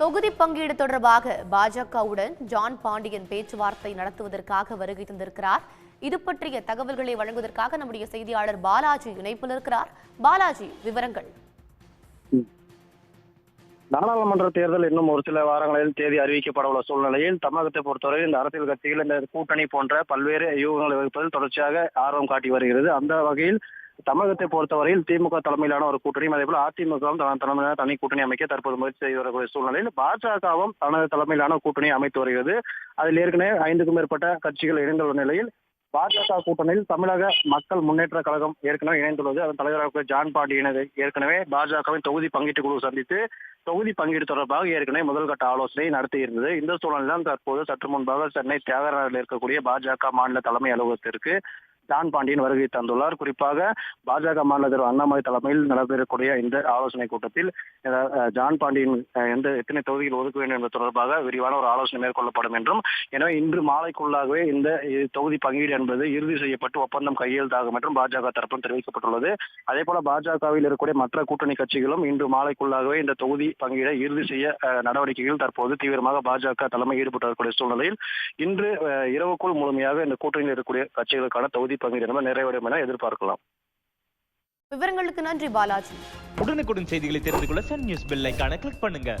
தொகுதி பங்கீடு தொடர்பாக பாஜகவுடன் ஜான் பாண்டியன் பேச்சுவார்த்தை நடத்துவதற்காக வருகை தந்திருக்கிறார். இது பற்றிய தகவல்களை வழங்குவதற்காக நம்முடைய செய்தியாளர் பாலாஜி இணைப்பில் இருக்கிறார். பாலாஜி விவரங்கள். நாடாளுமன்ற தேர்தல் இன்னும் ஒரு சில வாரங்களில் தேதி அறிவிக்கப்பட உள்ள சூழ்நிலையில் தமிழகத்தை பொறுத்தவரை இந்த அரசியல் கட்சிகள் இந்த கூட்டணி போன்ற பல்வேறு யூகங்களை வகுப்பதில் தொடர்ச்சியாக ஆர்வம் காட்டி வருகிறது. அந்த வகையில் தமிழகத்தை பொறுத்தவரையில் திமுக தலைமையிலான ஒரு கூட்டணியும் அதே போல அதிமுகவும் தலைமையிலான தனி கூட்டணி அமைக்க தற்போது முயற்சி செய்து வரக்கூடிய சூழ்நிலையில் பாஜகவும் தனது தலைமையிலான கூட்டணி அமைத்து வருகிறது. அதில் ஏற்கனவே ஐந்துக்கும் மேற்பட்ட கட்சிகள் இணைந்துள்ள நிலையில் பாஜக கூட்டணியில் தமிழக மக்கள் முன்னேற்ற கழகம் ஏற்கனவே இணைந்துள்ளது. அதன் தலைவராக ஜான் பாண்டியனை ஏற்கனவே பாஜகவின் தொகுதி பங்கீட்டு குழு சந்தித்து தொகுதி பங்கீடு தொடர்பாக ஏற்கனவே முதல்கட்ட ஆலோசனை நடத்தி இருந்தது. இந்த சூழலில் தான் தற்போது சற்று முன்பாக சென்னை தியாகராஜில் இருக்கக்கூடிய பாஜக மாநில தலைமை அலுவலகத்திற்கு ஜான் பாண்டியன் வருகை தந்துள்ளார். குறிப்பாக பாஜக மாநில தலைவர் அண்ணாமலை தலைமையில் நடைபெறக்கூடிய இந்த ஆலோசனை கூட்டத்தில் ஜான் பாண்டியன் எந்த எத்தனை தொகுதியில் ஒதுக்க வேண்டும் என்பது தொடர்பாக விரிவான ஒரு ஆலோசனை மேற்கொள்ளப்படும் என்றும் எனவே இன்று மாலைக்குள்ளாகவே இந்த தொகுதி பங்கீடு என்பது இறுதி செய்யப்பட்டு ஒப்பந்தம் கையெழுத்தாகும் என்றும் பாஜக தரப்பும் தெரிவிக்கப்பட்டுள்ளது. அதே போல பாஜகவில் இருக்கக்கூடிய மற்ற கூட்டணி கட்சிகளும் இன்று மாலைக்குள்ளாகவே இந்த தொகுதி பங்கீடை இறுதி செய்ய நடவடிக்கைகள் தற்போது தீவிரமாக பாஜக தலைமை ஈடுபட்டு வரக்கூடிய சூழ்நிலையில் இன்று இரவுக்குள் முழுமையாக இந்த கூட்டணியில் இருக்கக்கூடிய கட்சிகளுக்கான தொகுதி பங்கீடு என்பது நிறைவடையும் என எதிர்பார்க்கலாம். விவரங்களுக்கு நன்றி பாலாஜி. உடனுக்குடன் செய்திகளை தெரிந்து கொள்ள சன் நியூஸ் பெல் ஐகானை கிளிக் பண்ணுங்க.